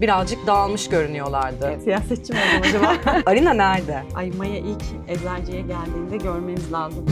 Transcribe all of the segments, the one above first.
Birazcık dağılmış görünüyorlardı. Siyasetçi mi oldum acaba? Arina nerede? Ay Maya ilk eczacıya geldiğinde görmeniz lazım.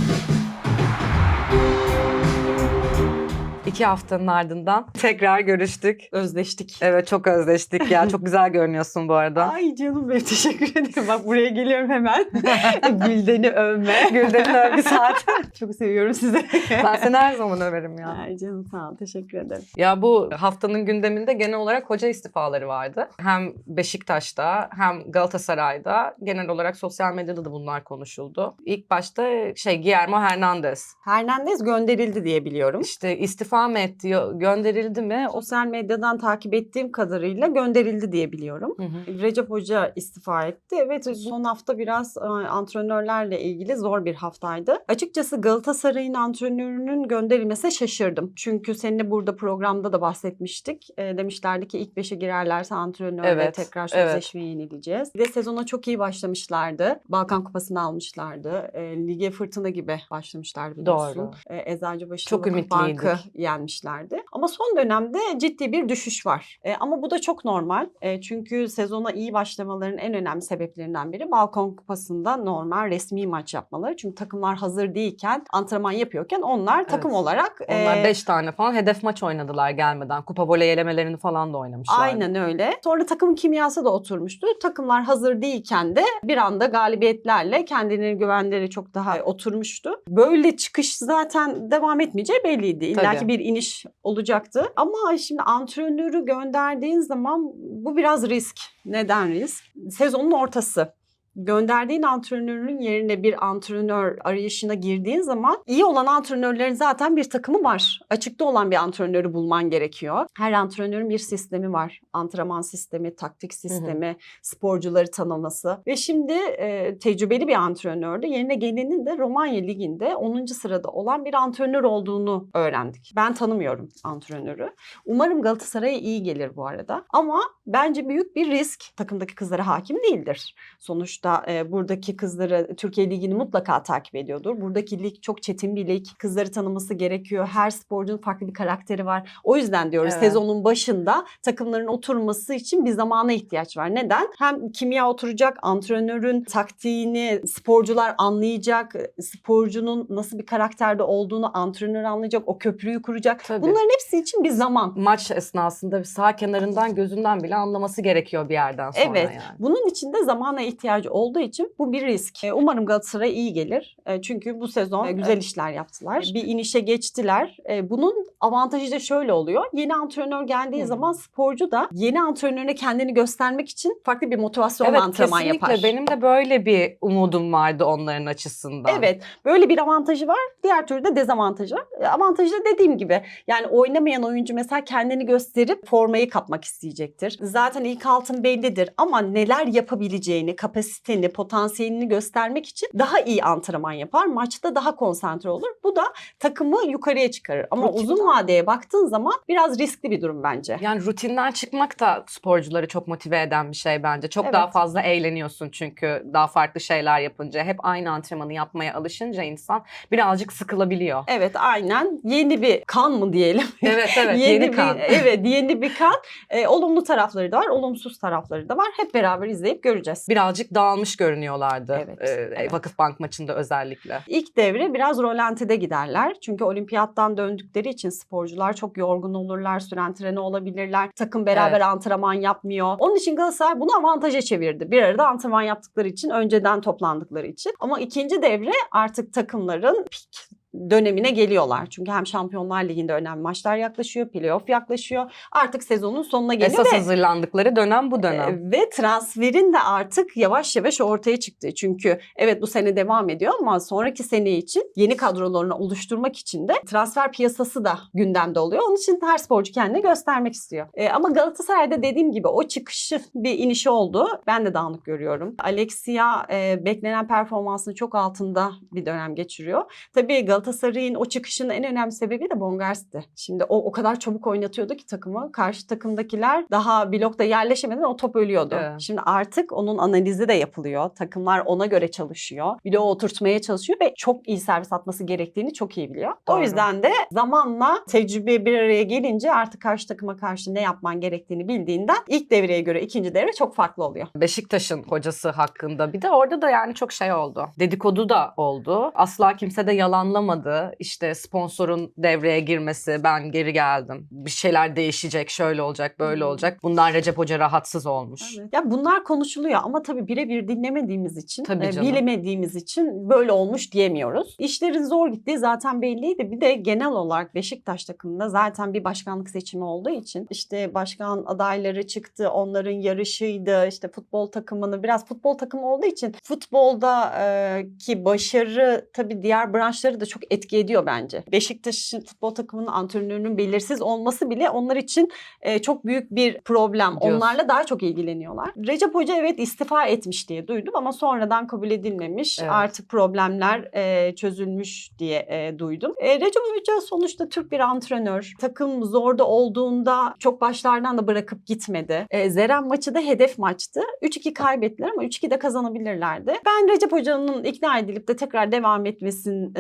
İki haftanın ardından tekrar görüştük. Özleştik. Evet çok özleştik ya. Çok güzel görünüyorsun bu arada. Ay canım benim teşekkür ederim. Bak buraya geliyorum hemen. Gülden'i övme. Gülden'in övgü saati. Çok seviyorum sizi. Ben seni her zaman överim ya. Ay canım sağ ol. Teşekkür ederim. Ya bu haftanın gündeminde genel olarak hoca istifaları vardı. Hem Beşiktaş'ta hem Galatasaray'da genel olarak sosyal medyada da bunlar konuşuldu. İlk başta şey Guillermo Hernandez Hernandez gönderildi diye biliyorum. işte istifa mı etti, gönderildi mi? Sosyal medyadan takip ettiğim kadarıyla gönderildi diye biliyorum. Hı hı. Recep Hoca istifa etti. Evet son hafta biraz e, antrenörlerle ilgili zor bir haftaydı. Açıkçası Galatasaray'ın antrenörünün gönderilmesine şaşırdım. Çünkü seninle burada programda da bahsetmiştik. E, demişlerdi ki ilk beşe girerlerse antrenörle Evet, tekrar evet. sözleşme yenileyeceğiz. Bir de sezona çok iyi başlamışlardı. Balkan Kupası'nı almışlardı. E, lige fırtına gibi başlamışlardı biliyorsun. Doğru. E, Eczacıbaşı Çok ümitliydik. Bank'ı yenmişlerdi. Ama son dönemde ciddi bir düşüş var. E, ama bu da çok normal. E, çünkü sezona iyi başlamaların en önemli sebeplerinden biri Balkan Kupası'nda normal resmi maç yapmaları. Çünkü takımlar hazır değilken, antrenman yapıyorken onlar takım Evet. olarak Onlar e, 5 tane falan hedef maç oynadılar gelmeden. Kupa voley elemelerini falan da oynamışlar. Aynen öyle. Sonra takım kimyası da oturmuştu. Takımlar hazır değilken de bir anda galibiyetlerle kendilerine güvenleri çok daha oturmuştu. Böyle çıkış zaten devam etmeyeceği belliydi. İlla ki bir iniş olacaktı. Ama şimdi antrenörü gönderdiğin zaman bu biraz risk. Neden risk? Sezonun ortası gönderdiğin antrenörün yerine bir antrenör arayışına girdiğin zaman iyi olan antrenörlerin zaten bir takımı var. Açıkta olan bir antrenörü bulman gerekiyor. Her antrenörün bir sistemi var. Antrenman sistemi, taktik sistemi, sporcuları tanıması. Ve şimdi e, tecrübeli bir antrenördü. Yerine gelenin de Romanya Ligi'nde 10. sırada olan bir antrenör olduğunu öğrendik. Ben tanımıyorum antrenörü. Umarım Galatasaray'a iyi gelir bu arada. Ama bence büyük bir risk. Takımdaki kızlara hakim değildir. Sonuçta e, buradaki kızları Türkiye Ligi'ni mutlaka takip ediyordur. Buradaki lig çok çetin bir lig. Kızları tanıması gerekiyor. Her sporcunun farklı bir karakteri var. O yüzden diyoruz Evet. sezonun başında takımların oturması için bir zamana ihtiyaç var. Neden? Hem kimya oturacak, antrenörün taktiğini sporcular anlayacak, sporcunun nasıl bir karakterde olduğunu antrenör anlayacak, o köprüyü kuracak. Tabii. Bunların hepsi için bir zaman. Maç esnasında bir sağ kenarından gözünden bile anlaması gerekiyor bir yerden sonra Evet. yani. Bunun için de zamana ihtiyacı olduğu için bu bir risk. E, Umarım Galatasaray iyi gelir. E, Çünkü bu sezon e, güzel işler yaptılar. Bir inişe geçtiler. Bunun avantajı da şöyle oluyor. Yeni antrenör geldiği Hı. zaman sporcu da yeni antrenörüne kendini göstermek için farklı bir motivasyonla Evet antrenman kesinlikle yapar. benim de böyle bir umudum vardı onların açısından. Evet. Böyle bir avantajı var. Diğer türlü de dezavantajı var. Avantajı da dediğim gibi yani oynamayan oyuncu mesela kendini gösterip formayı kapmak isteyecektir. Zaten ilk altın bellidir ama neler yapabileceğini, kapasiteni, potansiyelini göstermek için daha iyi antrenman yapar. Maçta daha konsantre olur. Bu da takımı yukarıya çıkarır. Ama Rutinden. uzun vadeye baktığın zaman biraz riskli bir durum bence. Yani rutinden çıkmak da sporcuları çok motive eden bir şey bence. Çok Evet. daha fazla eğleniyorsun çünkü daha farklı şeyler yapınca. Hep aynı antrenmanı yapmaya alışınca insan birazcık sıkılabiliyor. Evet aynen. Yeni bir kan mı diyelim? Evet evet yeni, bir, kan. Evet yeni bir kan. E, olumlu tarafları da var, olumsuz tarafları da var. Hep beraber izleyip göreceğiz. Birazcık dağılmış görünüyorlardı. Evet, Ee, evet. Vakıfbank maçında özellikle. İlk devre biraz rolantide giderler. Çünkü olimpiyattan döndükleri için sporcular çok yorgun olurlar, süren treni olabilirler. Takım beraber Evet. antrenman yapmıyor. Onun için Galatasaray bunu avantaja çevirdi. Bir arada antrenman yaptıkları için, önceden toplandıkları için. Ama ikinci devre artık takımların pik dönemine geliyorlar. Çünkü hem Şampiyonlar Ligi'nde önemli maçlar yaklaşıyor, playoff yaklaşıyor. Artık sezonun sonuna geliyor Esas ve hazırlandıkları dönem bu dönem. e, Ve transferin de artık yavaş yavaş ortaya çıktı. Çünkü evet bu sene devam ediyor ama sonraki sene için yeni kadrolarını oluşturmak için de transfer piyasası da gündemde oluyor. Onun için her sporcu kendini göstermek istiyor. E, ama Galatasaray'da dediğim gibi o çıkışı bir inişi oldu. Ben de dağınık görüyorum. Alexia e, beklenen performansının çok altında bir dönem geçiriyor. Tabii Galatasaray Galatasaray'ın o çıkışının en önemli sebebi de Bongars'ti. Şimdi o o kadar çabuk oynatıyordu ki takımı. Karşı takımdakiler daha blokta yerleşemeden o top ölüyordu. Evet. Şimdi artık onun analizi de yapılıyor. Takımlar ona göre çalışıyor. Bloğu oturtmaya çalışıyor ve çok iyi servis atması gerektiğini çok iyi biliyor. O Doğru. yüzden de zamanla tecrübe bir araya gelince artık karşı takıma karşı ne yapman gerektiğini bildiğinden ilk devreye göre ikinci devre çok farklı oluyor. Beşiktaş'ın hocası hakkında bir de orada da yani çok şey oldu. Dedikodu da oldu. Asla kimse de yalanlamadı. İşte sponsorun devreye girmesi, ben geri geldim. Bir şeyler değişecek, şöyle olacak, böyle Hmm. olacak. Bundan Recep Hoca rahatsız olmuş. Ya bunlar konuşuluyor ama tabii birebir dinlemediğimiz için, Tabii e, canım. bilemediğimiz için böyle olmuş diyemiyoruz. İşlerin zor gittiği zaten belliydi. Bir de genel olarak Beşiktaş takımında zaten bir başkanlık seçimi olduğu için işte başkan adayları çıktı, onların yarışıydı. İşte futbol takımını biraz futbol takımı olduğu için futbolda e, ki başarı tabii diğer branşları da çok etki ediyor bence. Beşiktaş'ın futbol takımının antrenörünün belirsiz olması bile onlar için e, çok büyük bir problem. Diyorsun. Onlarla daha çok ilgileniyorlar. Recep Hoca evet istifa etmiş diye duydum ama sonradan kabul edilmemiş. Evet. Artık problemler e, çözülmüş diye e, duydum. E, Recep Hoca sonuçta Türk bir antrenör. Takım zorda olduğunda çok başlardan da bırakıp gitmedi. E, Zeren maçı da hedef maçtı. 3-2 kaybettiler ama 3-2 de kazanabilirlerdi. Ben Recep Hoca'nın ikna edilip de tekrar devam etmesinin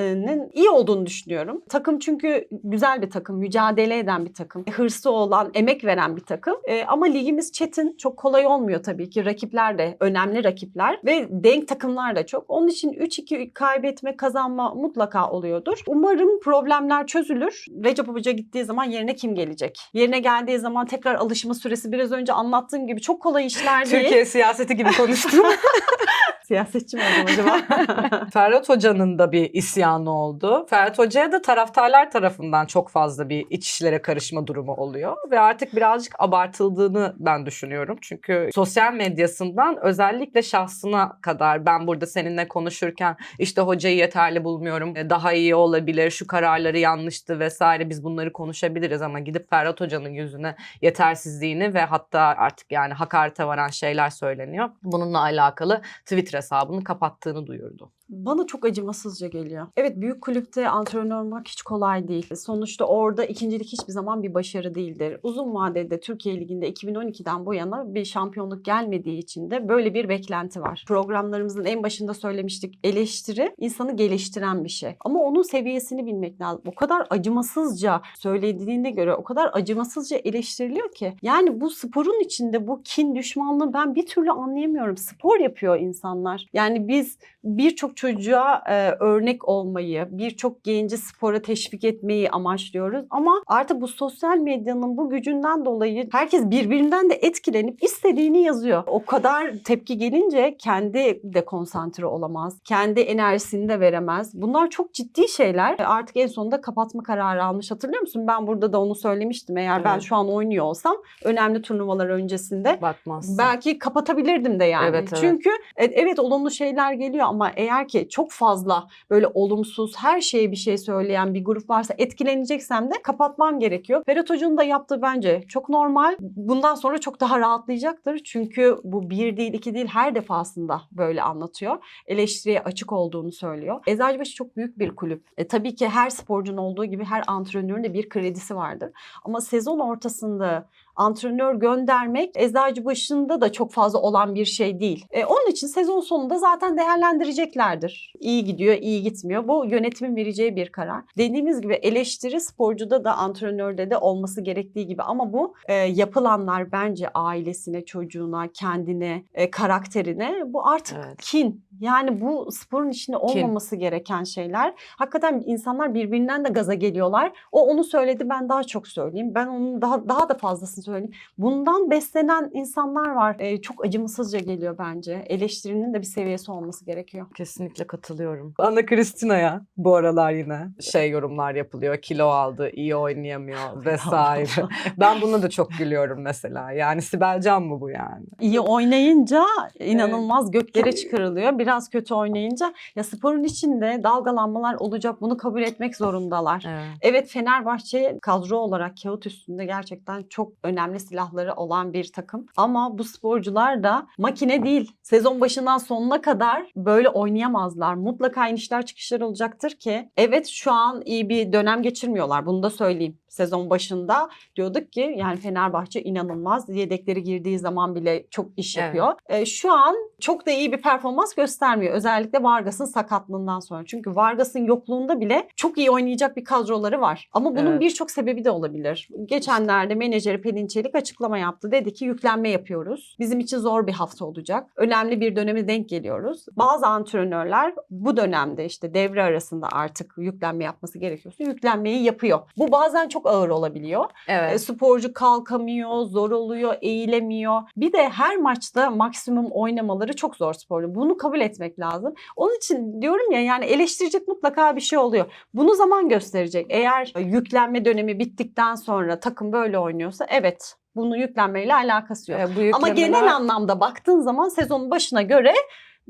iyi olduğunu düşünüyorum. Takım çünkü güzel bir takım, mücadele eden bir takım, hırsı olan, emek veren bir takım. E, ama ligimiz çetin, çok kolay olmuyor tabii ki. Rakipler de önemli rakipler ve denk takımlar da çok. Onun için 3-2 kaybetme, kazanma mutlaka oluyordur. Umarım problemler çözülür. Recep Hoca gittiği zaman yerine kim gelecek? Yerine geldiği zaman tekrar alışma süresi biraz önce anlattığım gibi çok kolay işler değil. Türkiye siyaseti gibi konuştum. Siyasetçi mi oldum acaba? Ferhat Hoca'nın da bir isyanı oldu. Ferhat Hoca'ya da taraftarlar tarafından çok fazla bir iç işlere karışma durumu oluyor. Ve artık birazcık abartıldığını ben düşünüyorum. Çünkü sosyal medyasından özellikle şahsına kadar ben burada seninle konuşurken işte hocayı yeterli bulmuyorum, e, daha iyi olabilir, şu kararları yanlıştı vesaire biz bunları konuşabiliriz ama gidip Ferhat Hoca'nın yüzüne yetersizliğini ve hatta artık yani hakarete varan şeyler söyleniyor. Bununla alakalı Twitter hesabını kapattığını duyurdu. Bana çok acımasızca geliyor. Evet büyük kulüpte antrenör olmak hiç kolay değil. Sonuçta orada ikincilik hiçbir zaman bir başarı değildir. Uzun vadede Türkiye Ligi'nde 2012'den bu yana bir şampiyonluk gelmediği için de böyle bir beklenti var. Programlarımızın en başında söylemiştik eleştiri insanı geliştiren bir şey. Ama onun seviyesini bilmek lazım. O kadar acımasızca söylediğine göre o kadar acımasızca eleştiriliyor ki. Yani bu sporun içinde bu kin düşmanlığı ben bir türlü anlayamıyorum. Spor yapıyor insanlar. Yani biz birçok çocuğa e, örnek olmayı, birçok genci spora teşvik etmeyi amaçlıyoruz. Ama artık bu sosyal medyanın bu gücünden dolayı herkes birbirinden de etkilenip istediğini yazıyor. O kadar tepki gelince kendi de konsantre olamaz. Kendi enerjisini de veremez. Bunlar çok ciddi şeyler. E, Artık en sonunda kapatma kararı almış. Hatırlıyor musun? Ben burada da onu söylemiştim. Eğer ben Evet. şu an oynuyor olsam önemli turnuvalar öncesinde Bakmazsın. Belki kapatabilirdim de yani. Evet, evet. Çünkü e, evet olumlu şeyler geliyor ama eğer ki çok fazla böyle olumsuz her şeye bir şey söyleyen bir grup varsa etkileneceksem de kapatmam gerekiyor. Ferhat Hoca'nın da yaptığı bence çok normal. Bundan sonra çok daha rahatlayacaktır. Çünkü bu bir değil iki değil her defasında böyle anlatıyor. Eleştiriye açık olduğunu söylüyor. Eczacıbaşı çok büyük bir kulüp. E, tabii ki her sporcunun olduğu gibi her antrenörün de bir kredisi vardır. Ama sezon ortasında antrenör göndermek Eczacıbaşı'nda da çok fazla olan bir şey değil. E, onun için sezon sonunda zaten değerlendireceklerdir. İyi gidiyor, iyi gitmiyor. Bu yönetimin vereceği bir karar. Dediğimiz gibi eleştiri sporcuda da antrenörde de olması gerektiği gibi ama bu e, yapılanlar bence ailesine, çocuğuna, kendine, e, karakterine bu artık Evet. kin. Yani bu sporun içinde olmaması gereken şeyler. Hakikaten insanlar birbirinden de gaza geliyorlar. O onu söyledi ben daha çok söyleyeyim. Ben onun daha daha da fazlasını söyleyeyim. Bundan beslenen insanlar var. Ee, çok acımasızca geliyor bence. Eleştirinin de bir seviyesi olması gerekiyor. Kesinlikle katılıyorum. Anna Kristina'ya bu aralar yine şey yorumlar yapılıyor. Kilo aldı, iyi oynayamıyor vesaire. ben buna da çok gülüyorum mesela. Yani Sibel Can mı bu yani? İyi oynayınca inanılmaz göklere çıkarılıyor. Biraz kötü oynayınca ya sporun içinde dalgalanmalar olacak. Bunu kabul etmek zorundalar. Evet. Evet Fenerbahçe kadro olarak kağıt üstünde gerçekten çok önemli önemli silahları olan bir takım. Ama bu sporcular da makine değil. Sezon başından sonuna kadar böyle oynayamazlar. Mutlaka inişler çıkışlar olacaktır ki evet şu an iyi bir dönem geçirmiyorlar. Bunu da söyleyeyim. Sezon başında diyorduk ki yani Fenerbahçe inanılmaz. Yedekleri girdiği zaman bile çok iş Evet. yapıyor. E, şu an çok da iyi bir performans göstermiyor. Özellikle Vargas'ın sakatlığından sonra. Çünkü Vargas'ın yokluğunda bile çok iyi oynayacak bir kadroları var. Ama bunun Evet. birçok sebebi de olabilir. Geçenlerde menajeri Pelin Çelik açıklama yaptı. Dedi ki yüklenme yapıyoruz. Bizim için zor bir hafta olacak. Önemli bir döneme denk geliyoruz. Bazı antrenörler bu dönemde işte devre arasında artık yüklenme yapması gerekiyorsa yüklenmeyi yapıyor. Bu bazen çok ağır olabiliyor. E, Evet. sporcu kalkamıyor, zor oluyor, eğilemiyor. Bir de her maçta maksimum oynamaları çok zor sporcu. Bunu kabul etmek lazım. Onun için diyorum ya yani eleştirecek mutlaka bir şey oluyor. Bunu zaman gösterecek. Eğer yüklenme dönemi bittikten sonra takım böyle oynuyorsa evet bunu yüklenmeyle alakası yok. Ee, bu Ama yüklemeler- genel anlamda baktığın zaman sezonun başına göre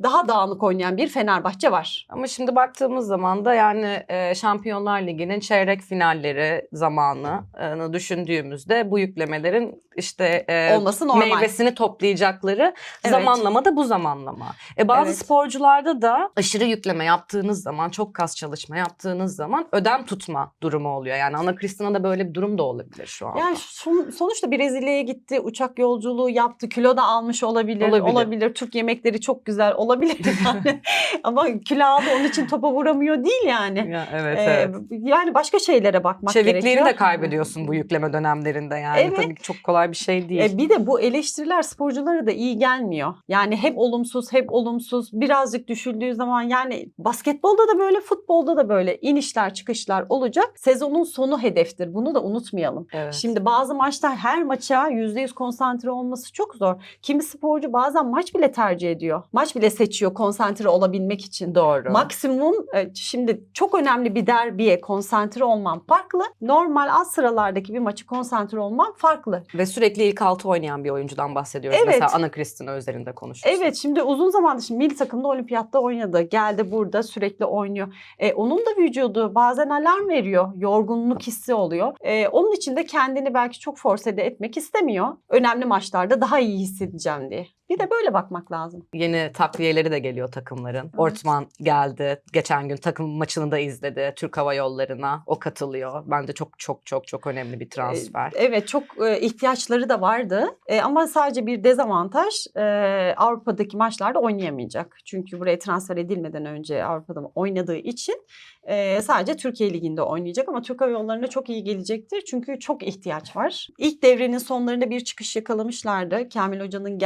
daha dağınık oynayan bir Fenerbahçe var. Ama şimdi baktığımız zaman da yani e, Şampiyonlar Ligi'nin çeyrek finalleri zamanını düşündüğümüzde bu yüklemelerin işte e, Olması normal. meyvesini toplayacakları Evet. zamanlama da bu zamanlama. E, bazı Evet. sporcularda da aşırı yükleme yaptığınız zaman, çok kas çalışma yaptığınız zaman ödem tutma durumu oluyor. Yani Ana Kristina da böyle bir durum da olabilir şu an. Yani son- sonuçta Brezilya'ya gitti, uçak yolculuğu yaptı, kilo da almış olabilir, Olabilir. olabilir. Türk yemekleri çok güzel olabilir yani. Ama kilo aldı onun için topa vuramıyor değil yani. Ya, evet, Ee, evet. yani başka şeylere bakmak Çevikliğini gerekiyor. de kaybediyorsun bu yükleme dönemlerinde yani. Evet. Tabii çok kolay bir şey değil. E, bir de bu eleştiriler sporculara da iyi gelmiyor. Yani hep olumsuz, hep olumsuz. Birazcık düşüldüğü zaman yani basketbolda da böyle, futbolda da böyle inişler çıkışlar olacak. Sezonun sonu hedeftir. Bunu da unutmayalım. evet. Şimdi bazı maçlar her maça %100 konsantre olması çok zor. Kimi sporcu bazen maç bile tercih ediyor. Maç bile seçiyor konsantre olabilmek için. doğru. Maksimum e, şimdi çok önemli bir derbiye konsantre olman farklı. Normal az sıralardaki bir maçı konsantre olman farklı. Ve sürekli ilk altı oynayan bir oyuncudan bahsediyoruz. Evet. Mesela Ana Kristina özelinde konuşursak. Evet şimdi uzun zamandır şimdi milli takımda olimpiyatta oynadı. Geldi burada sürekli oynuyor. E, onun da vücudu bazen alarm veriyor. Yorgunluk hissi oluyor. E, onun için de kendini belki çok force de etmek istemiyor. Önemli maçlarda daha iyi hissedeceğim diye. Bir de böyle bakmak lazım. Yeni takviyeleri de geliyor takımların. Ortman geldi. Geçen gün takım maçını da izledi. Türk Hava Yolları'na. O katılıyor. Bence çok çok çok çok önemli bir transfer. E, Evet çok e, ihtiyaçları da vardı. E, ama sadece bir dezavantaj e, Avrupa'daki maçlarda oynayamayacak. Çünkü buraya transfer edilmeden önce Avrupa'da oynadığı için sadece Türkiye Ligi'nde oynayacak. Ama Türk Hava Yolları'na çok iyi gelecektir. Çünkü çok ihtiyaç var. İlk devrenin sonlarında bir çıkış yakalamışlardı. Kamil Hoca'nın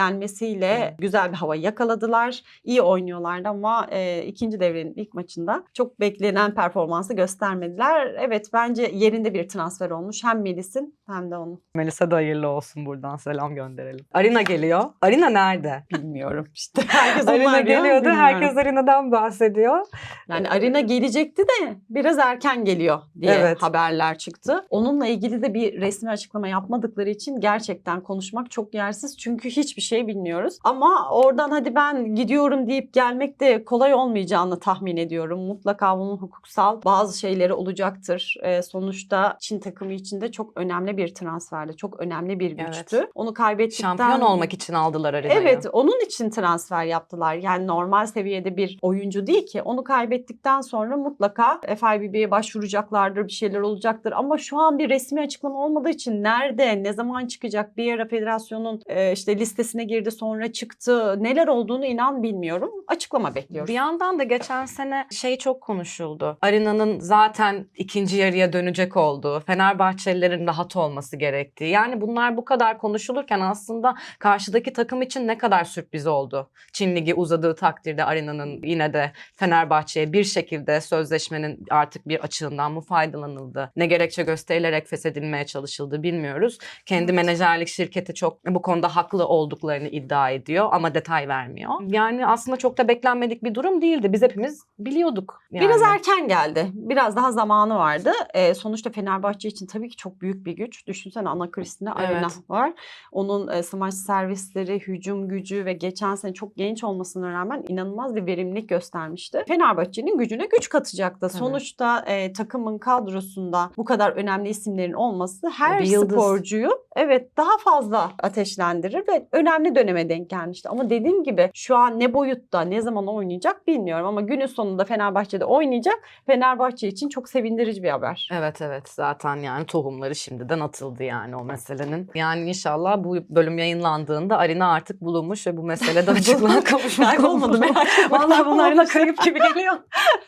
gelmesiyle güzel bir hava yakaladılar. İyi oynuyorlardı ama e, ikinci devrenin ilk maçında çok beklenen performansı göstermediler. Evet bence yerinde bir transfer olmuş. Hem Melis'in hem de onun. Melisa da hayırlı olsun buradan selam gönderelim. Arina geliyor. Arina nerede? Bilmiyorum işte. Herkes Arina arıyor, geliyordu. bilmiyorum. Herkes Arina'dan bahsediyor. Yani Arina gelecekti de biraz erken geliyor diye Evet. haberler çıktı. Onunla ilgili de bir resmi açıklama yapmadıkları için gerçekten konuşmak çok yersiz. Çünkü hiçbir şey bilmiyoruz. Ama oradan hadi ben gidiyorum deyip gelmek de kolay olmayacağını tahmin ediyorum. Mutlaka bunun hukuksal bazı şeyleri olacaktır. Ee, sonuçta Çin takımı için de çok önemli bir transferdi. Çok önemli bir Evet. güçtü. Onu kaybettikten... Şampiyon olmak için aldılar Arina'yı. Evet onun için transfer yaptılar. Yani normal seviyede bir oyuncu değil ki. Onu kaybettikten sonra mutlaka FIBB'ye başvuracaklardır, bir şeyler olacaktır. Ama şu an bir resmi açıklama olmadığı için nerede, ne zaman çıkacak? Bir ara federasyonun e, işte listesine girdi sonra çıktı. Neler olduğunu inan bilmiyorum. Açıklama bekliyoruz. Bir yandan da geçen sene şey çok konuşuldu. Arina'nın zaten ikinci yarıya dönecek olduğu, Fenerbahçelilerin rahat olması gerektiği. Yani bunlar bu kadar konuşulurken aslında karşıdaki takım için ne kadar sürpriz oldu. Çin Ligi uzadığı takdirde Arina'nın yine de Fenerbahçe'ye bir şekilde sözleşmenin artık bir açığından mı faydalanıldı? Ne gerekçe gösterilerek feshedilmeye çalışıldı bilmiyoruz. Kendi menajerlik şirketi çok bu konuda haklı olduklarını iddia iddia ediyor ama detay vermiyor. Yani aslında çok da beklenmedik bir durum değildi. Biz hepimiz biliyorduk. Yani. Biraz erken geldi. Biraz daha zamanı vardı. Ee, sonuçta Fenerbahçe için tabii ki çok büyük bir güç. Düşünsene Ana Kristina Arena Evet. var. Onun e, smaç servisleri, hücum gücü ve geçen sene çok genç olmasına rağmen inanılmaz bir verimlilik göstermişti. Fenerbahçe'nin gücüne güç katacaktı. Tabii. Sonuçta e, takımın kadrosunda bu kadar önemli isimlerin olması her sporcuyu evet daha fazla ateşlendirir ve önemli döneme denk gelmişti. Ama dediğim gibi şu an ne boyutta ne zaman oynayacak bilmiyorum ama günün sonunda Fenerbahçe'de oynayacak. Fenerbahçe için çok sevindirici bir haber. Evet evet zaten yani tohumları şimdiden atıldı yani o meselenin. Yani inşallah bu bölüm yayınlandığında Arina artık bulunmuş ve bu meselede açıklığa kavuşmuş. Kaybolmadı merak etme. Vallahi bunlar Kaybolmamış. kayıp gibi geliyor.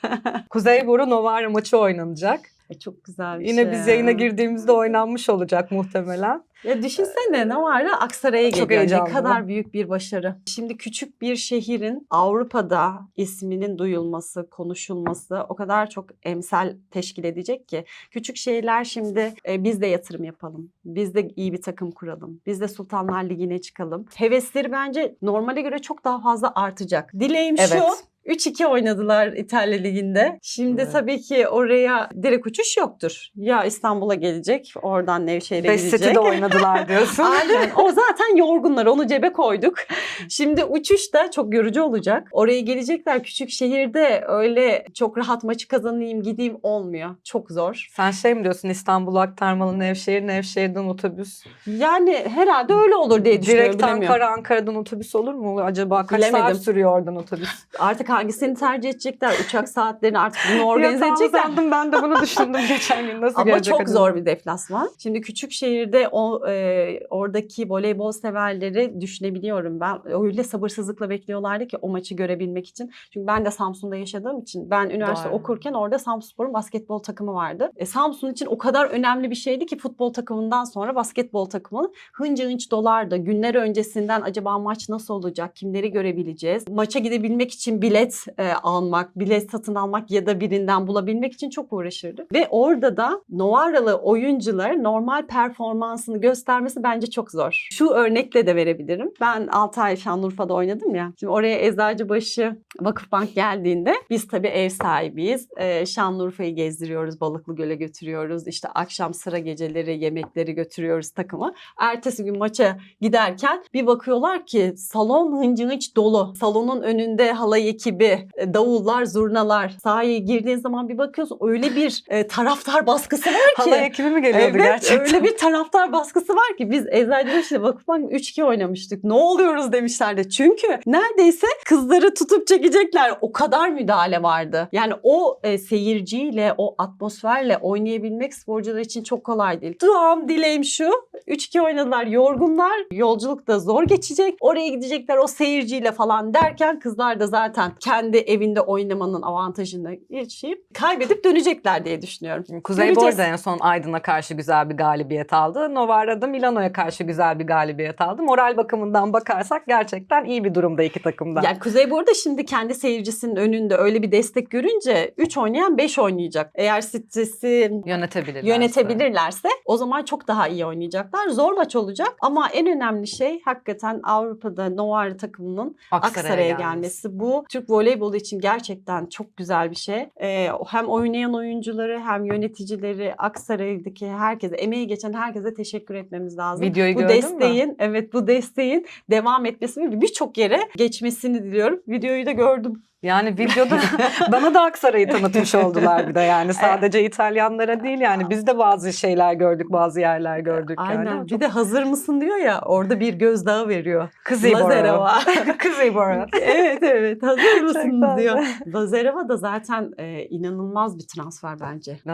Kuzey Boru Novara maçı oynanacak. Ay, Çok güzel bir Yine şey. biz yayına girdiğimizde oynanmış olacak muhtemelen. Ya düşünsene ne var ya Aksaray'a geliyor. Ne kadar büyük bir başarı. Şimdi küçük bir şehrin Avrupa'da isminin duyulması, konuşulması o kadar çok emsal teşkil edecek ki. Küçük şehirler şimdi e, biz de yatırım yapalım. Biz de iyi bir takım kuralım. Biz de Sultanlar Ligi'ne çıkalım. Hevesleri bence normale göre çok daha fazla artacak. Dileğim şu. Evet. 3-2 oynadılar İtalya Ligi'nde. Şimdi Evet. tabii ki oraya direkt uçuş yoktur. Ya İstanbul'a gelecek, oradan Nevşehir'e Beş gidecek. seti de oynadılar diyorsun. Aynen. O zaten yorgunlar. Onu cebe koyduk. Şimdi uçuş da çok yorucu olacak. Oraya gelecekler. Küçük şehirde öyle çok rahat maçı kazanayım gideyim olmuyor. Çok zor. Sen şey mi diyorsun İstanbul aktarmalı Nevşehir, Nevşehir'den otobüs. Yani herhalde öyle olur diye düşünüyorum. Direkt. Ankara, Ankara'dan otobüs olur mu? Acaba kaç Bilemedim. saat sürüyor oradan otobüs? Artık hangisini tercih edecekler? Uçak saatlerini artık bunu Ya organize tamam edecekler. sandım ben de bunu düşündüm geçen gün. Nasıl Ama çok acaba? zor bir deplasman. Şimdi küçük şehirde o e, oradaki voleybol severleri düşünebiliyorum ben. Öyle sabırsızlıkla bekliyorlardı ki o maçı görebilmek için. Çünkü ben de Samsun'da yaşadığım için ben üniversite Doğru. okurken orada Samsunspor'un basketbol takımı vardı. E, Samsun için o kadar önemli bir şeydi ki futbol takımından sonra basketbol takımı hınca hınç dolardı. Günler öncesinden acaba maç nasıl olacak? Kimleri görebileceğiz? Maça gidebilmek için bilet e, almak, bilet satın almak ya da birinden bulabilmek için çok uğraşırdık. Ve orada da Novaralı oyuncular normal performansını göstermesi bence çok zor. Şu örnekle de verebilirim. Ben 6 ay Şanlıurfa'da oynadım ya. Şimdi oraya Eczacıbaşı Vakıfbank geldiğinde biz tabii ev sahibiyiz. Ee, Şanlıurfa'yı gezdiriyoruz, Balıklı Göl'e götürüyoruz. İşte akşam sıra geceleri yemekleri götürüyoruz takımı. Ertesi gün maça giderken bir bakıyorlar ki salon hıncı hınç dolu. Salonun önünde halay ekibi, e, davullar, zurnalar. Sahaya girdiğin zaman bir bakıyorsun öyle bir e, taraftar baskısı var ki. Halay ekibi mi geliyordu Evet gerçekten? öyle bir taraftar baskısı var ki biz Eczacıbaşı'yla Vakıfbank 3-2 oynamıştık. Ne oluyoruz demişlerdi. Çünkü neredeyse kızları tutup çekecekler. O kadar müdahale vardı. Yani o e, seyirciyle, o atmosferle oynayabilmek sporcular için çok kolay değil. Duam, dileğim şu. 3-2 oynadılar. Yorgunlar. Yolculuk da zor geçecek. Oraya gidecekler o seyirciyle falan derken kızlar da zaten kendi evinde oynamanın avantajını yaşayıp kaybedip dönecekler diye düşünüyorum. Kuzey arada en son Aydın'a karşı güzel bir galibiyet aldı. Novara'da Milano'ya karşı güzel bir galibiyet aldı. Moral bakımından bakarsak gerçekten iyi bir durumda iki takımda. Yani Kuzey bu arada şimdi kendi seyircisinin önünde öyle bir destek görünce 3 oynayan 5 oynayacak. Eğer stresi Yönetebilirler. yönetebilirlerse o zaman çok daha iyi oynayacaklar. Zor maç olacak ama en önemli şey hakikaten Avrupa'da Novara takımının Aksaray'a gelmesi. Bu Türk voleybolu için gerçekten çok güzel bir şey. Ee, hem oynayan oyuncuları hem yöneticileri Aksaray'daki herkese, emeği geçen herkese teşekkür etmemiz lazım. Videoyu bu gördün mü? desteğin, evet bu desteğin devam etmesini ve birçok yere geçmesini diliyorum. Videoyu da gördüm. Yani videoda bana da Aksaray'ı tanıtmış oldular bir de yani sadece İtalyanlara değil yani biz de bazı şeyler gördük bazı yerler gördük Aynen. yani. Bir de hazır mısın diyor ya orada bir gözdağı veriyor. Kızıyboro. Lazerova. Kızıyboro. evet evet hazır mısın diyor. Lazerova da zaten e, inanılmaz bir transfer bence. İçin.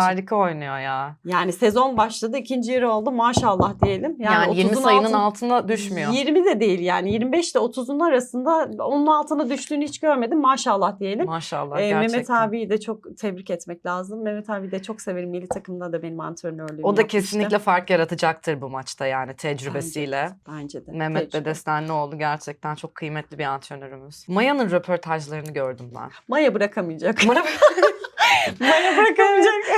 harika oynuyor ya. Yani sezon başladı ikinci yarı oldu maşallah diyelim. Yani, 20 30'un sayının altın- altına düşmüyor. 20 de değil yani 25 ile 30'un arasında onun altına düştüğünü hiç görmedim maşallah diyelim. Maşallah Ee, gerçekten. Mehmet abiyi de çok tebrik etmek lazım. Mehmet abi de çok severim. Milli takımda da benim antrenörlüğüm O da yapmıştı. kesinlikle fark yaratacaktır bu maçta yani tecrübesiyle. Bence de. Mehmet Tecrübe. Bedestenlioğlu gerçekten çok kıymetli bir antrenörümüz. Maya'nın röportajlarını gördüm ben. Maya bırakamayacak.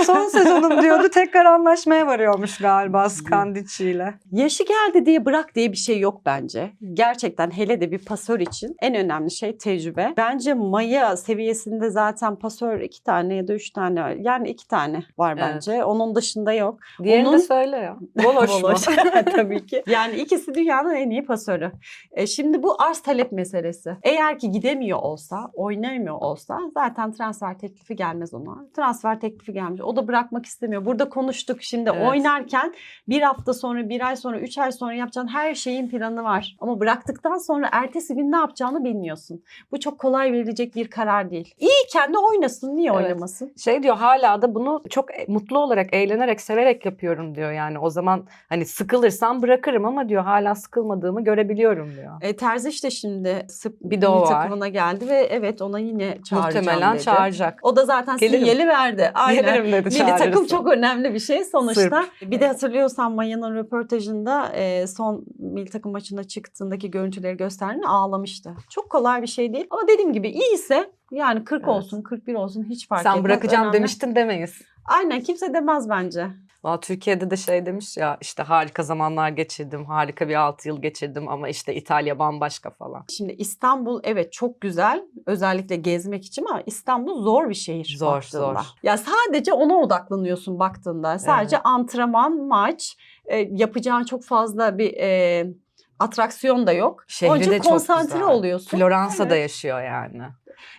Son sezonum diyordu tekrar anlaşmaya varıyormuş galiba Skandici ile. Yaşı geldi diye bırak diye bir şey yok bence. Gerçekten hele de bir pasör için en önemli şey tecrübe. Bence Maya seviyesinde zaten pasör iki tane ya da üç tane. Yani iki tane var Evet. bence. Onun dışında yok. Diğerini Onun- de söyle ya. Voloş mu? Voloş. Tabii ki. Yani ikisi dünyanın en iyi pasörü. E, şimdi bu arz talep meselesi. Eğer ki gidemiyor olsa, oynamıyor olsa zaten transfer teklifi gelmez ona. Transfer teklifi gelmiş. O da bırakmak istemiyor. Burada konuştuk şimdi Evet. oynarken bir hafta sonra, bir ay sonra, üç ay sonra yapacağın her şeyin planı var. Ama bıraktıktan sonra ertesi gün ne yapacağını bilmiyorsun. Bu çok kolay verilecek bir karar değil. İyiyken de oynasın. Niye Evet. oynamasın? Şey diyor hala da bunu çok e- mutlu olarak, eğlenerek, severek yapıyorum diyor. Yani o zaman hani sıkılırsam bırakırım ama diyor hala sıkılmadığımı görebiliyorum diyor. E, Terzi işte şimdi sıp Bir de o takımına geldi ve evet ona yine çağıracağım Muhtemelen dedi. çağıracak. O da zaten Gelirim. sinyali verdi. Aynen. Gelirim dedi Milli çağırırsa. takım çok önemli bir şey sonuçta. Bir de hatırlıyorsan Maya'nın röportajında e, son milli takım maçına çıktığındaki görüntüleri gösterdiğinde ağlamıştı. Çok kolay bir şey değil ama dediğim gibi iyiyse yani 40 Evet. olsun 41 olsun hiç fark etmez. Sen bırakacağım Önemli. demiştin demeyiz. Aynen kimse demez bence. Valla Türkiye'de de şey demiş ya işte harika zamanlar geçirdim, harika bir 6 yıl geçirdim ama işte İtalya bambaşka falan. Şimdi İstanbul evet çok güzel özellikle gezmek için ama İstanbul zor bir şehir Zor, baktığında. zor. Ya sadece ona odaklanıyorsun baktığında. Sadece antrenman, maç, e, yapacağın çok fazla bir e, atraksiyon da yok. Şehri Onun için de çok konsantre güzel. oluyorsun. Floransa'da Evet. yaşıyor yani.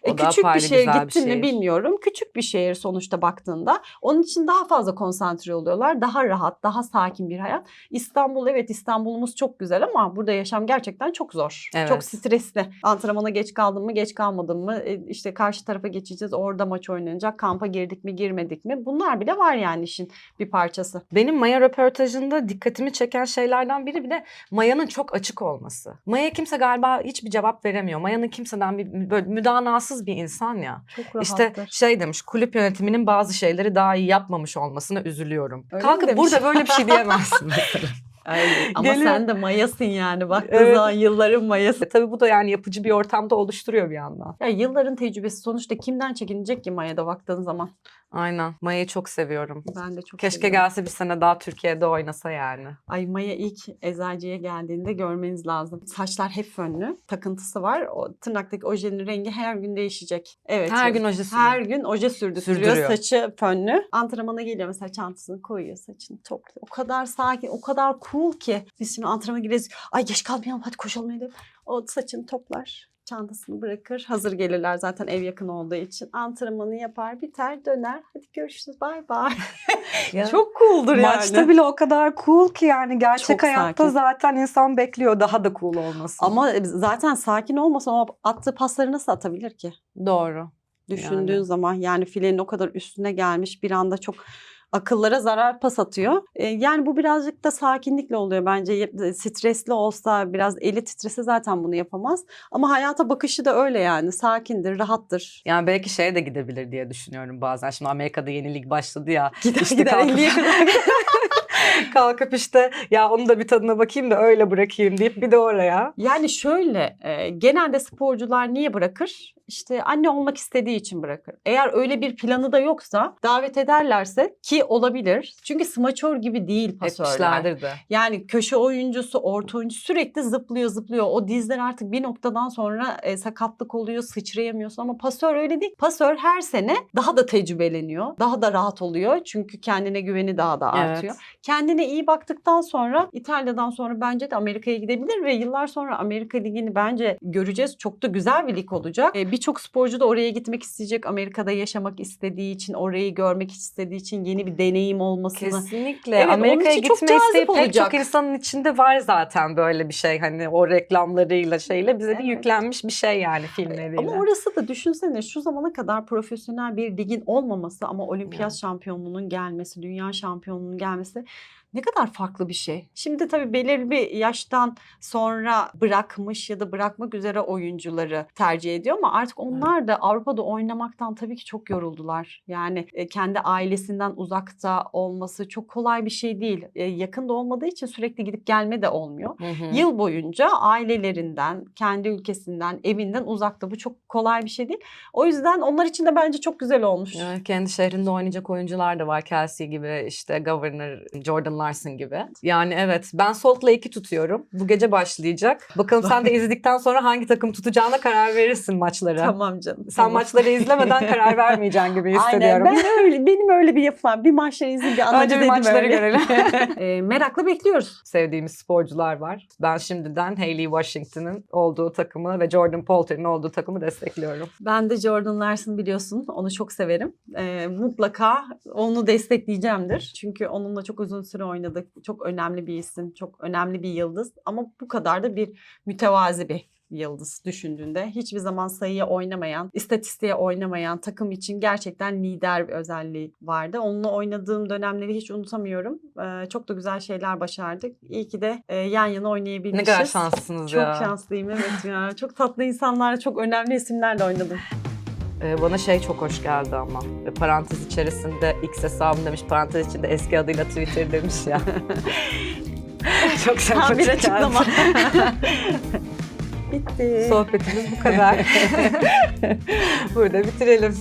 E, küçük bir şehir bir gittin mi bilmiyorum. Küçük bir şehir sonuçta baktığında. Onun için daha fazla konsantre oluyorlar. Daha rahat, daha sakin bir hayat. İstanbul evet İstanbul'umuz çok güzel ama burada yaşam gerçekten çok zor. Evet. Çok stresli. Antrenmana geç kaldın mı, geç kalmadın mı? E, işte karşı tarafa geçeceğiz. Orada maç oynanacak. Kampa girdik mi, girmedik mi? Bunlar bile var yani işin bir parçası. Benim Maya röportajında dikkatimi çeken şeylerden biri bir de Maya'nın çok açık olması. Maya kimse galiba hiçbir cevap veremiyor. Maya'nın kimseden bir böyle müdanasız bir insan ya. Çok rahattır. İşte şey demiş kulüp yönetiminin bazı şeyleri daha iyi yapmamış olmasına üzülüyorum. Öyle Kalkıp burada böyle bir şey diyemezsin mesela. Öyle. Ama Geliyor. sen de mayasın yani. Baktığın Evet. zaman yılların mayası. E, Tabii bu da yani yapıcı bir ortamda oluşturuyor bir yandan. Ya yılların tecrübesi sonuçta kimden çekinecek ki Maya'da baktığın zaman? Aynen. Maya'yı çok seviyorum. Ben de çok Keşke seviyorum. gelse bir sene daha Türkiye'de oynasa yani. Ay Maya ilk eczacıya geldiğinde görmeniz lazım. Saçlar hep fönlü. Takıntısı var. O tırnaktaki ojenin rengi her gün değişecek. Evet. Her gün oje sürüyor. her gün oje sürdürtüyor. Sürdürüyor. Saçı fönlü. Antrenmana geliyor mesela çantasını koyuyor saçını topluyor. O kadar sakin, o kadar cool ki. Biz şimdi antrenmana gireriz. Ay geç kalmayalım hadi koşalım edelim. O saçını toplar. Çantasını bırakır. Hazır gelirler zaten ev yakın olduğu için. Antrenmanı yapar, biter, döner. Hadi görüşürüz. Bay bay. Çok cool'dur yani. Maçta bile o kadar cool ki yani gerçek Çok hayatta sakin. zaten insan bekliyor daha da cool olmasını. Ama zaten sakin olmasa o attığı pasları nasıl atabilir ki? Doğru. Düşündüğün Yani. zaman yani filenin o kadar üstüne gelmiş bir anda çok akıllara zarar pas atıyor. Ee, yani bu birazcık da sakinlikle oluyor bence. Ye- Stresli olsa biraz eli titrese zaten bunu yapamaz. Ama hayata bakışı da öyle yani. Sakindir, rahattır. Yani belki şeye de gidebilir diye düşünüyorum bazen. Şimdi Amerika'da yeni lig başladı ya. Gider İşte gider kalkıp- 50'ye kadar. Kalkıp işte ya onu da bir tadına bakayım da öyle bırakayım deyip bir de oraya. Yani şöyle e, genelde sporcular niye bırakır? İşte anne olmak istediği için bırakır. Eğer öyle bir planı da yoksa davet ederlerse ki olabilir. Çünkü smaçör gibi değil pasörler. De. Yani köşe oyuncusu, orta oyuncu sürekli zıplıyor zıplıyor. O dizler artık bir noktadan sonra e, sakatlık oluyor, sıçrayamıyorsun ama pasör öyle değil. Pasör her sene daha da tecrübeleniyor. Daha da rahat oluyor. Çünkü kendine güveni daha da artıyor. Kendine iyi baktıktan sonra İtalya'dan sonra bence de Amerika'ya gidebilir ve yıllar sonra Amerika Ligi'ni bence göreceğiz. Çok da güzel bir lig olacak. E, Birçok sporcu da oraya gitmek isteyecek. Amerika'da yaşamak istediği için, orayı görmek istediği için yeni bir deneyim olmasını. Kesinlikle. Evet, Amerika'ya cazip isteyip pek çok insanın içinde var zaten böyle bir şey. Hani o reklamlarıyla şeyle bize bir Evet. yüklenmiş bir şey yani filmleriyle. Ama orası da düşünsene şu zamana kadar profesyonel bir ligin olmaması ama olimpiyat Evet. şampiyonluğunun gelmesi, dünya şampiyonluğunun gelmesi Ne kadar farklı bir şey. Şimdi tabii belirli bir yaştan sonra bırakmış ya da bırakmak üzere oyuncuları tercih ediyor ama artık onlar da Avrupa'da oynamaktan tabii ki çok yoruldular. Yani e, kendi ailesinden uzakta olması çok kolay bir şey değil. E, yakında olmadığı için sürekli gidip gelme de olmuyor. Hı hı. Yıl boyunca ailelerinden, kendi ülkesinden, evinden uzakta. Bu çok kolay bir şey değil. O yüzden onlar için de bence çok güzel olmuş. Evet, kendi şehrinde oynayacak oyuncular da var. Kelsey gibi, işte Governor, Jordan Larson gibi. Yani evet ben Salt Lake'i tutuyorum. Bu gece başlayacak. Bakalım sen de izledikten sonra hangi takım tutacağına karar verirsin maçları. Tamam canım. Sen tamam. maçları izlemeden karar vermeyeceksin gibi Aynen. hissediyorum. Ben öyle, benim öyle bir yapım var. Bir maçları izleyeyim bir analiz Önce bir maçları öyle. görelim. E, merakla bekliyoruz. Sevdiğimiz sporcular var. Ben şimdiden Hayley Washington'ın olduğu takımı ve Jordan Poulter'ın olduğu takımı destekliyorum. Ben de Jordan Larson biliyorsun. Onu çok severim. E, mutlaka onu destekleyeceğimdir. Çünkü onunla çok uzun süre oynadık. Çok önemli bir isim. Çok önemli bir yıldız. Ama bu kadar da bir mütevazi bir yıldız düşündüğünde hiçbir zaman sayıya oynamayan, istatistiğe oynamayan takım için gerçekten lider bir özelliği vardı. Onunla oynadığım dönemleri hiç unutamıyorum. Ee, çok da güzel şeyler başardık. İyi ki de e, yan yana Ne oynayabilmişiz. kadar şanslısınız Çok ya. şanslıyım evet ya. Çok tatlı insanlarla, çok önemli isimlerle oynadım. Ee, bana şey çok hoş geldi ama. Parantez içerisinde X hesabım demiş, parantez içinde eski adıyla Twitter demiş ya. çok sempatik bir açıklama. Bitti. Sohbetimiz bu kadar. Burada bitirelim.